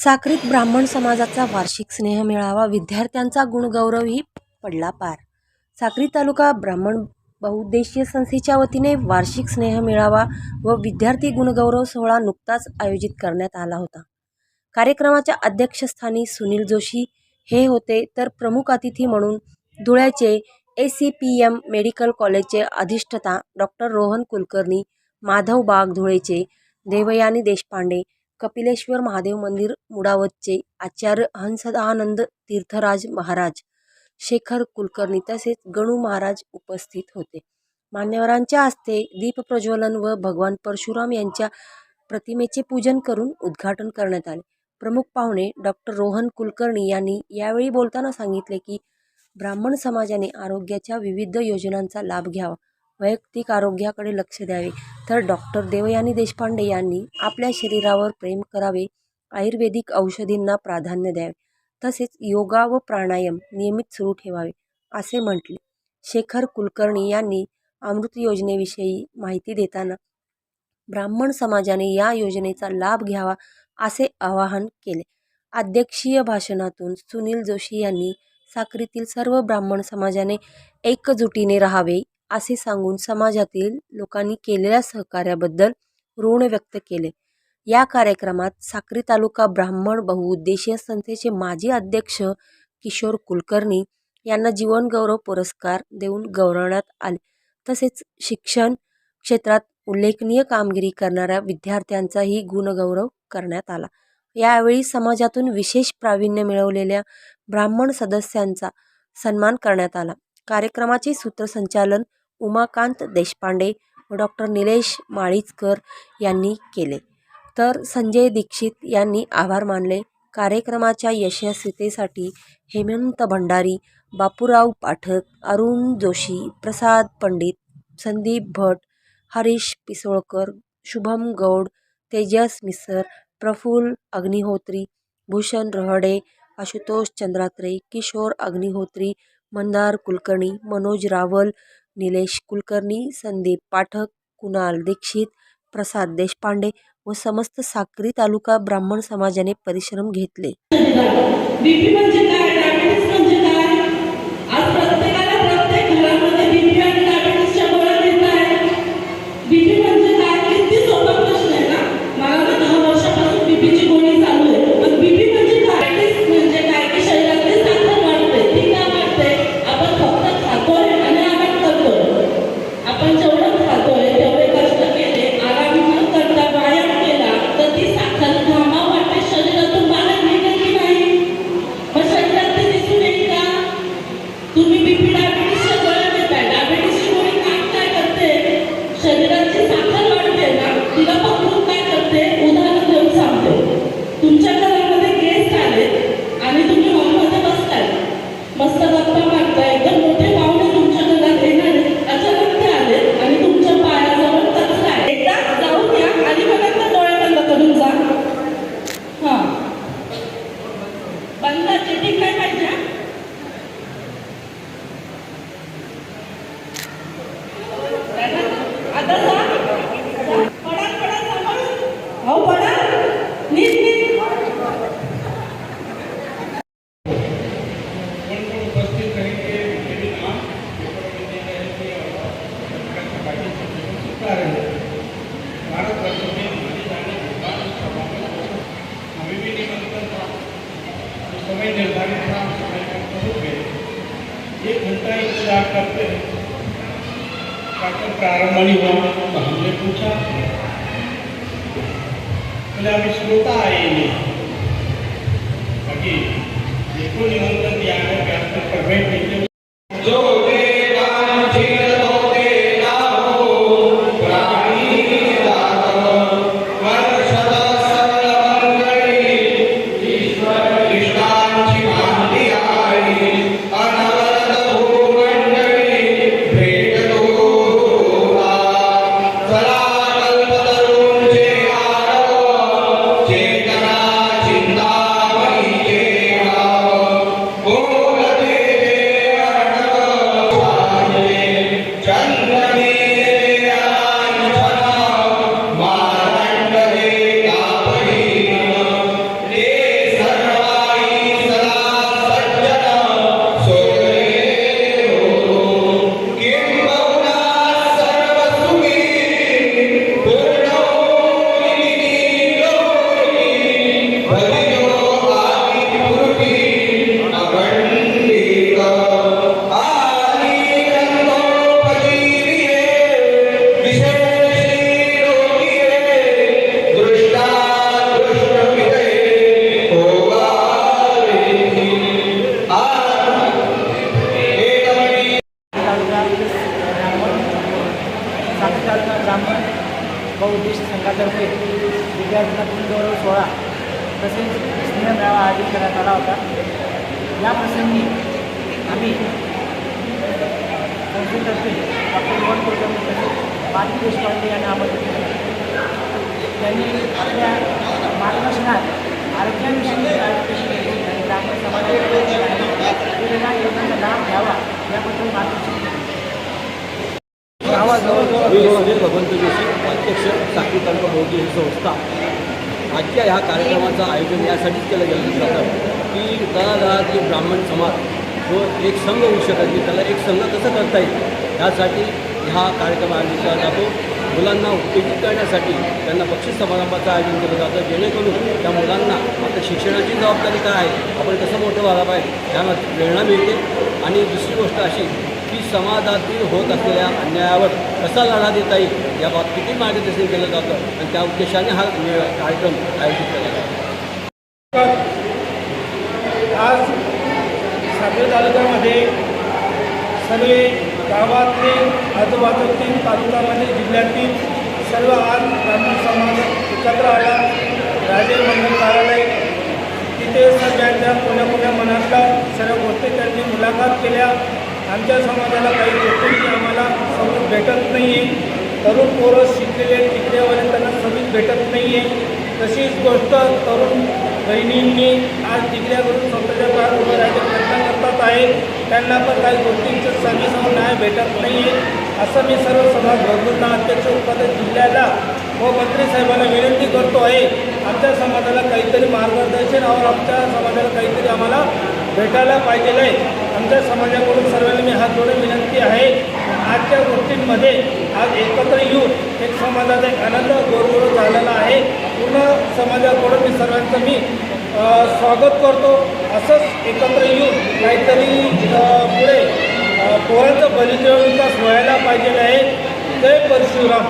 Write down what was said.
साक्रीत ब्राह्मण समाजाचा वार्षिक स्नेहमेळावा विद्यार्थ्यांचा गुणगौरवही पडला पार. साक्री तालुका ब्राह्मण बहुउद्देशीय संस्थेच्या वतीने वार्षिक स्नेहमेळावा व विद्यार्थी गुणगौरव सोहळा नुकताच आयोजित करण्यात आला होता. कार्यक्रमाच्या अध्यक्षस्थानी सुनील जोशी हे होते तर प्रमुख अतिथी म्हणून धुळ्याचे A C P M medical कॉलेजचे अधिष्ठता डॉक्टर रोहन कुलकर्णी माधव बाग धुळेचे देवयानी देशपांडे कपिलेश्वर महादेव मंदिर मुडावतचे आचार्य हंसदानंद तीर्थराज महाराज शेखर कुलकर्णी तसेच गणू महाराज उपस्थित होते. मान्यवरांच्या हस्ते दीपप्रज्वलन व भगवान परशुराम यांच्या प्रतिमेचे पूजन करून उद्घाटन करण्यात आले. प्रमुख पाहुणे डॉक्टर रोहन कुलकर्णी यांनी यावेळी बोलताना सांगितले की ब्राह्मण समाजाने आरोग्याच्या विविध योजनांचा लाभ घ्यावा. वैयक्तिक आरोग्याकडे लक्ष द्यावे. तर डॉक्टर देवयानी देशपांडे यांनी आपल्या शरीरावर प्रेम करावे आयुर्वेदिक औषधींना प्राधान्य द्यावे तसेच योगा व प्राणायाम नियमित सुरू ठेवावे असे म्हटले. शेखर कुलकर्णी यांनी अमृत योजनेविषयी माहिती देताना ब्राह्मण समाजाने या योजनेचा लाभ घ्यावा असे आवाहन केले. अध्यक्षीय भाषणातून सुनील जोशी यांनी साखरीतील सर्व ब्राह्मण समाजाने एकजुटीने राहावे असे सांगून समाजातील लोकांनी केलेल्या सहकार्याबद्दल ऋण व्यक्त केले. या कार्यक्रमात साक्री तालुका ब्राह्मण बहुउद्देशीय संस्थेचे माजी अध्यक्ष किशोर कुलकर्णी यांना जीवनगौरव पुरस्कार देऊन गौरवण्यात आले. तसेच शिक्षण क्षेत्रात उल्लेखनीय कामगिरी करणाऱ्या विद्यार्थ्यांचाही गुणगौरव करण्यात आला. यावेळी समाजातून विशेष प्रावीण्य मिळवलेल्या ब्राह्मण सदस्यांचा सन्मान करण्यात आला. कार्यक्रमाचे सूत्रसंचालन उमाकांत देशपांडे व डॉक्टर निलेश माळीचकर यांनी केले. तर संजय दीक्षित यांनी आभार मानले. कार्यक्रमाच्या यशस्वीतेसाठी हेमंत भंडारी बापूराव पाठक अरुण जोशी प्रसाद पंडित संदीप भट हरीश पिसोळकर शुभम गौड तेजस मिसर प्रफुल्ल अग्निहोत्री भूषण रहडे आशुतोष चंद्रात्रे किशोर अग्निहोत्री मंदार कुलकर्णी मनोज रावल निलेश कुलकर्णी संदीप पाठक कुणाल दीक्षित प्रसाद देशपांडे व समस्त साक्री तालुका ब्राह्मण समाजाने परिश्रम घेतले. बंद चिटिंग नाही पाहिजे हा? आता जा. जा. पडा, पडा, सांभाळून. हो, पडा. नीट, नीट. पण पण उपस्थित रहेंगे मेरे नाम कारण भारत वर्ष में माने जाने के बाद सभा में हमें भी निमंत्रण था तो समय निर्धारित था हम समय पर पहुँच गए एक घंटा इंतजार करते. हैं कार्यक्रम प्रारंभ नहीं हुआ तो हमने पूछा बोले अभी श्रोता आए नहीं बाकी देखो निमंत्रण दिया है व्यासपीठ पर बैठ आयोजित करण्यात आला होता. या प्रसंगी आम्ही संस्थेतर्फे डॉक्टर मोहन कुलकर्णी तसेच मालती देशपांडे यांना आमंत्रित केले. त्यांनी आपल्या मार्गदर्शनात आरोग्याविषयी कशी घ्यायची आणि ग्रामीण समाजात वेगवेगळ्या योजनांचा लाभ घ्यावा याबद्दल मार्गदर्शन केले. सुधीर भगवंत जोशी अध्यक्ष साखरी तालुका ही संस्था. आजच्या ह्या कार्यक्रमाचं आयोजन यासाठीच केलं गेलं जातं की तळागाळातील ब्राह्मण समाज जो एक संघ होऊ शकत नाही त्याला एक संघ कसं करता येईल? यासाठी हा कार्यक्रम आयोजित केला जातो. मुलांना उत्तेजित करण्यासाठी त्यांना बक्षीस समारंभाचं आयोजन केलं जातं. जेणेकरून त्या मुलांना आता शिक्षणाची जबाबदारी काय आहे? आपण कसं मोठं व्हायला पाहिजे? त्यांना प्रेरणा मिळते. आणि दुसरी गोष्ट अशी की समाजातील होत असलेल्या अन्यायावर कसा लढा देता येईल याबाबत किती मार्गदर्शन केलं जातं आणि त्या उद्देशाने हा कार्यक्रम आयोजित केला जातो. आज साखर तालुक्यामध्ये सर्व गावातले आजूबाजूतील तालुक्यामध्ये जिल्ह्यातील सर्व आज ब्राह्मण समाज एकत्र आला. राजे मंडळ कार्यालय तिथे सगळ्यांच्या कोण्या कोण्या मनातल्या सर्व गोष्टी त्यांनी मुलाखत केल्या. आमच्या समाजाला काही गोष्टी आम्हाला समज भेटत नाही आहे तरुण पोरं शिकलेले टिकलेवाले त्यांना समज भेटत नाही आहे तशीच गोष्ट तरुण बहिणींनी आज तिकड्यावरून स्वतःच्या पायावर उभं राहायचा प्रयत्न करतात आहे. त्यांना पण काही गोष्टींचं सर्विसवर न्याय भेटत नाही आहे असं मी सर्व समाज भरपूरना अध्यक्ष उपाध्यक्ष जिल्ह्याला व मंत्री साहेबांना विनंती करतो आहे. आमच्या समाजाला काहीतरी मार्गदर्शन और आमच्या समाजाला काहीतरी आम्हाला भेटायला पाहिजे आहे आमच्या समाजाकडून सर्वांनी मी हात जोडून विनंती आहे. आजच्या गोष्टींमध्ये आज एकत्र येऊन एक समाजाचा एक आनंद गोरगोर झालेला आहे. पूर्ण समाजाकडून मी सर्वांचं मी स्वागत करतो. असंच एकत्र येऊन काहीतरी पुढे पोरांचं बलिदेव विकास व्हायला पाहिजे आहे. जय परशुराम.